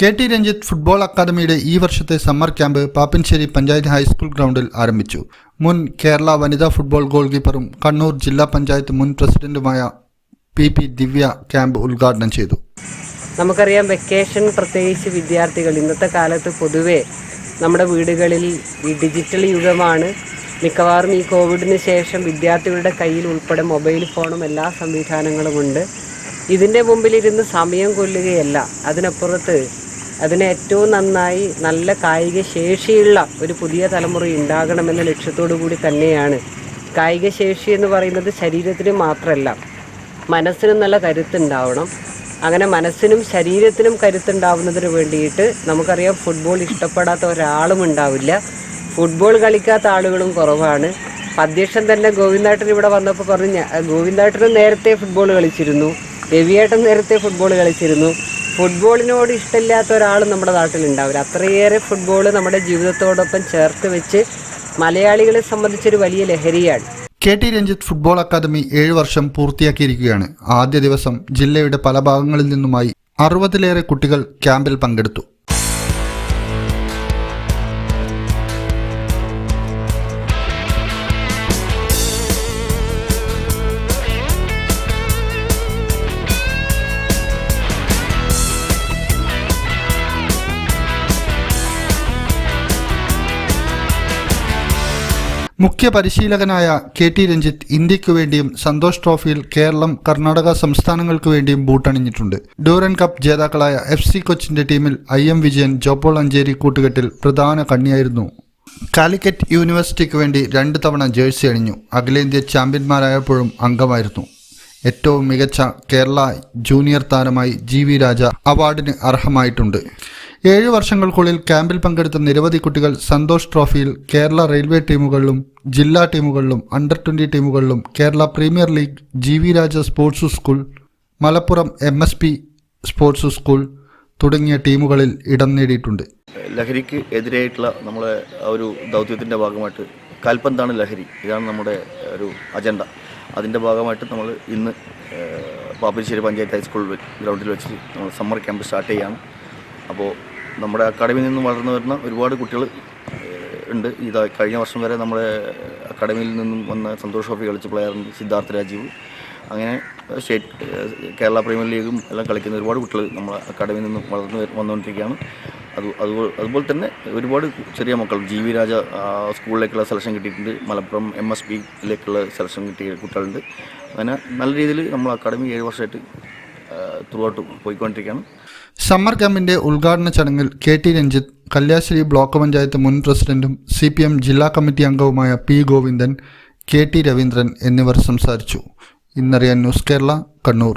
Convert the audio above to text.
K T Ranjith football അക്കാദമിയുടെ ഈ വർഷത്തെ summer camp Pappinisseri panchayat high school ഗ്രൗണ്ടിൽ ആരംഭിച്ചു. മുൻ കേരള വനിതാ ഫുട്ബോൾ ഗോൾ കീപ്പറും കണ്ണൂർ ജില്ലാ പഞ്ചായത്ത് മുൻ പ്രസിഡന്റുമായ പി പി ദിവ്യ ക്യാമ്പ് ഉദ്ഘാടനം ചെയ്തു. നമുക്കറിയാം വെക്കേഷൻ പ്രത്യേകിച്ച് വിദ്യാർത്ഥികൾ. ഇന്നത്തെ കാലത്ത് പൊതുവേ നമ്മുടെ വീടുകളിൽ ഈ ഡിജിറ്റൽ യുഗമാണ്. മിക്കവാറും ഈ കോവിഡിന് ശേഷം വിദ്യാർത്ഥികളുടെ കയ്യിൽ ഉൾപ്പെടെ മൊബൈൽ ഫോണും എല്ലാ സംവിധാനങ്ങളുമുണ്ട് ഇതിന്റെ മുമ്പിലിരുന്ന് സമയം കൊല്ലുകയല്ല. അതിനപ്പുറത്ത് അതിന് ഏറ്റവും നന്നായി നല്ല കായിക ശേഷിയുള്ള ഒരു പുതിയ തലമുറ ഉണ്ടാകണമെന്ന ലക്ഷ്യത്തോടു കൂടി തന്നെയാണ്. കായിക ശേഷി എന്ന് പറയുന്നത് ശരീരത്തിന് മാത്രമല്ല മനസ്സിനും നല്ല കരുത്തുണ്ടാവണം. അങ്ങനെ മനസ്സിനും ശരീരത്തിനും കരുത്തുണ്ടാവുന്നതിന് വേണ്ടിയിട്ട് നമുക്കറിയാം ഫുട്ബോൾ ഇഷ്ടപ്പെടാത്ത ഒരാളും ഉണ്ടാവില്ല. ഫുട്ബോൾ കളിക്കാത്ത ആളുകളും കുറവാണ്. അധ്യക്ഷൻ തന്നെ ഗോവിന്ദേട്ടൻ ഇവിടെ വന്നപ്പോൾ പറഞ്ഞു ഗോവിന്ദാട്ടനും നേരത്തെ ഫുട്ബോൾ കളിച്ചിരുന്നു. രവിയേട്ടൻ നേരത്തെ ഫുട്ബോൾ കളിച്ചിരുന്നു. ഫുട്ബോളിനോട് ഇഷ്ടമില്ലാത്ത ഒരാൾ നമ്മുടെ നാട്ടിലുണ്ടാവില്ല. അത്രയേറെ ഫുട്ബോൾ നമ്മുടെ ജീവിതത്തോടൊപ്പം ചേർത്ത് വെച്ച് മലയാളികളെ സംബന്ധിച്ചൊരു വലിയ ലഹരിയാണ്. K T Ranjith football academy ഏഴ് വർഷം പൂർത്തിയാക്കിയിരിക്കുകയാണ്. ആദ്യ ദിവസം ജില്ലയുടെ പല ഭാഗങ്ങളിൽ നിന്നുമായി അറുപതിലേറെ കുട്ടികൾ ക്യാമ്പിൽ പങ്കെടുത്തു. മുഖ്യ പരിശീലകനായ കെ ടി രഞ്ജിത്ത് ഇന്ത്യക്കു വേണ്ടിയും സന്തോഷ് ട്രോഫിയിൽ കേരളം കർണാടക സംസ്ഥാനങ്ങൾക്കു വേണ്ടിയും ബൂട്ടണിഞ്ഞിട്ടുണ്ട്. ഡ്യൂറൻ കപ്പ് ജേതാക്കളായ എഫ് സി കൊച്ചിന്റെ ടീമിൽ ഐ എം വിജയൻ ജോപ്പോൾ അഞ്ചേരി കൂട്ടുകെട്ടിൽ പ്രധാന കണ്ണിയായിരുന്നു. കാലിക്കറ്റ് യൂണിവേഴ്സിറ്റിക്ക് വേണ്ടി രണ്ട് തവണ ജേഴ്സി അണിഞ്ഞു. അഖിലേന്ത്യ ചാമ്പ്യന്മാരായപ്പോഴും അംഗമായിരുന്നു. ഏറ്റവും മികച്ച കേരള ജൂനിയർ താരമായി ജി വി രാജ അവാർഡിന് അർഹമായിട്ടുണ്ട്. ഏഴ് വർഷങ്ങൾക്കുള്ളിൽ ക്യാമ്പിൽ പങ്കെടുത്ത നിരവധി കുട്ടികൾ സന്തോഷ് ട്രോഫിയിൽ കേരള റെയിൽവേ ടീമുകളിലും ജില്ലാ ടീമുകളിലും under twenty ടീമുകളിലും Kerala premier league G V Raja sports school Malappuram M S P sports school തുടങ്ങിയ ടീമുകളിൽ ഇടം നേടിയിട്ടുണ്ട്. ലഹരിക്ക് എതിരായിട്ടുള്ള നമ്മളെ ഒരു ദൗത്യത്തിന്റെ ഭാഗമായിട്ട് കാൽപന്താണ് ലഹരി. ഇതാണ് നമ്മുടെ ഒരു അജണ്ട. അതിന്റെ ഭാഗമായിട്ട് നമ്മൾ ഇന്ന് പാപ്പിരിശ്ശേരി പഞ്ചായത്ത് ഹൈസ്കൂൾ ഗ്രൗണ്ടിൽ വെച്ച് നമ്മൾ സമ്മർ ക്യാമ്പ് സ്റ്റാർട്ട് ചെയ്യാണ്. അപ്പോൾ നമ്മുടെ അക്കാഡമിയിൽ നിന്ന് വളർന്നു വരുന്ന ഒരുപാട് കുട്ടികൾ ഉണ്ട്. ഇത് കഴിഞ്ഞ വർഷം വരെ നമ്മുടെ അക്കാഡമിയിൽ നിന്നും വന്ന സന്തോഷ് ട്രോഫി കളിച്ച പ്ലെയർ സിദ്ധാർത്ഥ രാജീവ്. അങ്ങനെ സ്റ്റേറ്റ് കേരള പ്രീമിയർ ലീഗും എല്ലാം കളിക്കുന്ന ഒരുപാട് കുട്ടികൾ നമ്മുടെ അക്കാഡമിയിൽ നിന്നും വളർന്നു വന്നുകൊണ്ടിരിക്കുകയാണ്. അത് അതുപോലെ അതുപോലെ തന്നെ ഒരുപാട് ചെറിയ മക്കൾ ജി വി രാജ സ്കൂളിലേക്കുള്ള സെലക്ഷൻ കിട്ടിയിട്ടുണ്ട്. മലപ്പുറം എം എസ് പിയിലേക്കുള്ള സെലക്ഷൻ കിട്ടിയ കുട്ടികളുണ്ട്. അങ്ങനെ നല്ല രീതിയിൽ നമ്മൾ അക്കാഡമി ഏഴ് വർഷമായിട്ട് ത്രൂ ഔട്ട് പോയിക്കൊണ്ടിരിക്കുകയാണ്. സമ്മർ ക്യാമ്പിന്റെ ഉദ്ഘാടന ചടങ്ങിൽ K T Ranjith Kalliasseri block panchayat മുൻ പ്രസിഡന്റും സി പി എം ജില്ലാ കമ്മിറ്റി അംഗവുമായ P Govindan K T Raveendran എന്നിവർ സംസാരിച്ചു. ഇന്നറിയാൻ ന്യൂസ് കേരള കണ്ണൂർ.